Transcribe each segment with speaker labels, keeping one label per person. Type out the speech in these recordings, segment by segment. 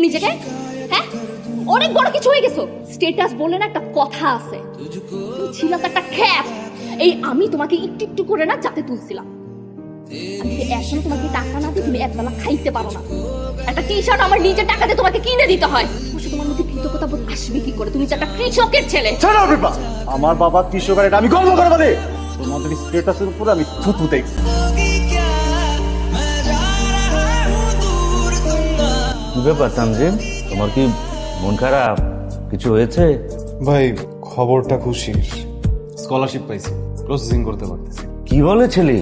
Speaker 1: নিজেকে? হ্যাঁ? অনেক বড় কিছু হয়ে গেছো। স্টেটাস বলে না একটা কথা আছে। ছিল একটা খ্যাপ। এই আমি তোমাকে একটু একটু করে না যাতে তুলছিলাম। এখন তোমাকে টাকা না দিই তুমি একবেলা খাইতে পারো না। একটা টি শার্ট আমার নিজের টাকাতে তোমাকে কিনে দিতে হয়। তোমার মধ্যে কৃতজ্ঞতা বোধ আসবে কি করে? তুমি যে একটা কৃষকের ছেলে।
Speaker 2: ছাড়ো আমার বাবা কৃষকের এটা আমি গর্ব করে বলি। তোমাদের স্টেটাসের উপরে আমি থুতু দেখছি
Speaker 3: কি ব্যাপার তানজিম তোমার কি মন খারাপ? কিছু হয়েছে?
Speaker 4: ভাই খবরটা খুশির। স্কলারশিপ পাইছি। প্রসেসিং করতে পারতেছি।
Speaker 3: কি বলে ছেলে?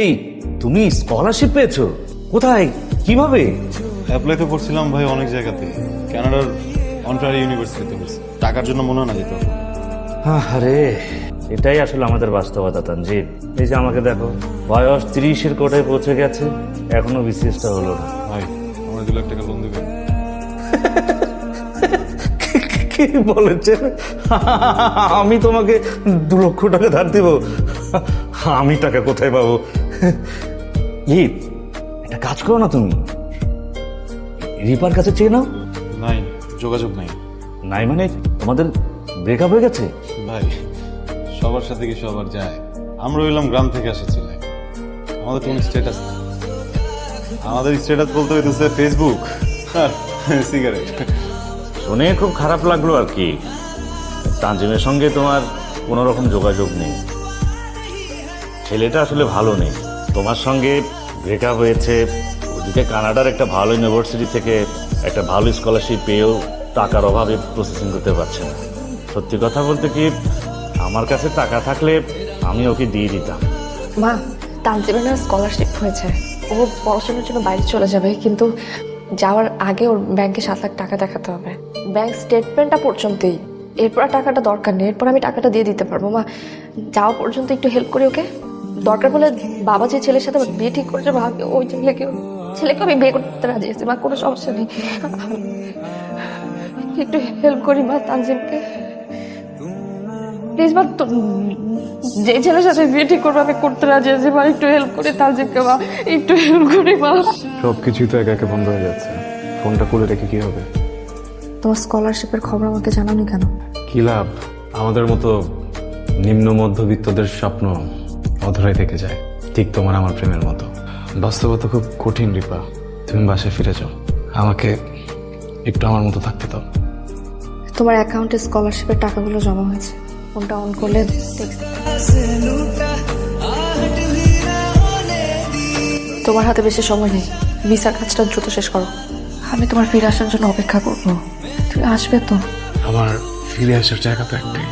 Speaker 3: এই তুমি স্কলারশিপ পেয়েছ? কোথায়? কীভাবে?
Speaker 4: অ্যাপ্লাই তো করছিলাম ভাই অনেক জায়গাতে কানাডার অন্টারি ইউনিভার্সিটিতে হয়েছে টাকার জন্য মনে হয় না যেতে
Speaker 3: আরে এটাই আসলে আমাদের বাস্তবতা তানজিম এই যে আমাকে দেখো বয়স তিরিশের কোটায় পৌঁছে গেছে। এখনও বিসিএসটা হলো না।
Speaker 4: ভাই দু লাখ টাকা লোন দেবেন
Speaker 3: কি বলেছেন? আমি তোমাকে দু লক্ষ টাকা ধার দেব। আমি টাকা কোথায় পাবো? ই একটা কাজ করো না তুমি। রিপার কাছে চেয়ে নাও।
Speaker 4: নাই যোগাযোগ নাই।
Speaker 3: নাই মানে তোমাদের ব্রেকআপ হয়ে গেছে?
Speaker 4: ভাই সবার সাথে কি সবার যায়? আমরা হইলাম গ্রাম থেকে আসা ছেলে। আমাদের কোনো স্ট্যাটাস আমাদের স্ট্যাটাস বলতে হইতেছে ফেসবুক আর সিগারেট
Speaker 3: শুনে খুব খারাপ লাগল আর কি। তানজিমের সঙ্গে তোমার কোনো রকম যোগাযোগ নেই। ছেলেটা আসলে ভালো নেই। তোমার সঙ্গে ব্রেকআপ হয়েছে। ওদিকে কানাডার একটা ভালো ইউনিভার্সিটি থেকে একটা ভালো স্কলারশিপ পেয়েও টাকার অভাবে প্রসেসিং করতে পারছে না। সত্যি কথা বলতে কি আমার কাছে টাকা থাকলে আমি ওকে দিয়ে দিতাম।
Speaker 5: মা তানজিমের না স্কলারশিপ হয়েছে। ও পড়াশোনার জন্য বাইরে চলে যাবে, কিন্তু যাওয়ার আগে ওর ব্যাংকে সাত লাখ টাকা দেখাতে হবে। ব্যাংক স্টেটমেন্টটা পর্যন্তই। এরপর টাকাটা দরকার নেই। এরপর আমি টাকাটা দিয়ে দিতে পারব। মা, যাওয়া পর্যন্ত একটু হেল্প করি ওকে? দরকার বলে বাবা যে ছেলের সাথে বিয়ে ঠিক করেছে ভাবে ওই ছেলেকে ছেলেকে আমি বিয়ে করতে রাজি আছি। মা, কোনো সমস্যা নেই। একটু হেল্প করি মা তানজিমকে। প্লিজ মা যে ছেলের সাথে বিয়ে ঠিক করব আমি করতে রাজি আছি মা একটু হেল্প করি তানজিমকে মা একটু হেল্প করি মা।
Speaker 4: সব কিছুই তো একা একা বন্ধ হয়ে যাচ্ছে। ফোনটা খুলে রেখে কি হবে।
Speaker 5: তোমার স্কলারশিপের খবর আমাকে জানাওনি কেন?
Speaker 4: কি লাভ? আমাদের মতো নিম্ন মধ্যবিত্তদের স্বপ্ন অধরাই থেকে যায়। ঠিক তোমার আমার প্রেমের মতো। বাস্তবতা খুব কঠিন রিপা। তুমি বাসায় ফিরে যাও। আমাকে একটু আমার মতো থাকতে দাও।
Speaker 5: তোমার অ্যাকাউন্টে স্কলারশিপের টাকাগুলো জমা হয়েছে। ফোনটা অন করলে তোমার হাতে বেশি সময় নেই। মিসার কাজটা দ্রুত শেষ করো। আমি তোমার ফিরে আসার জন্য অপেক্ষা করব। তুমি আসবে তো?
Speaker 4: আমার ফিরে আসার জায়গা তো একটাই।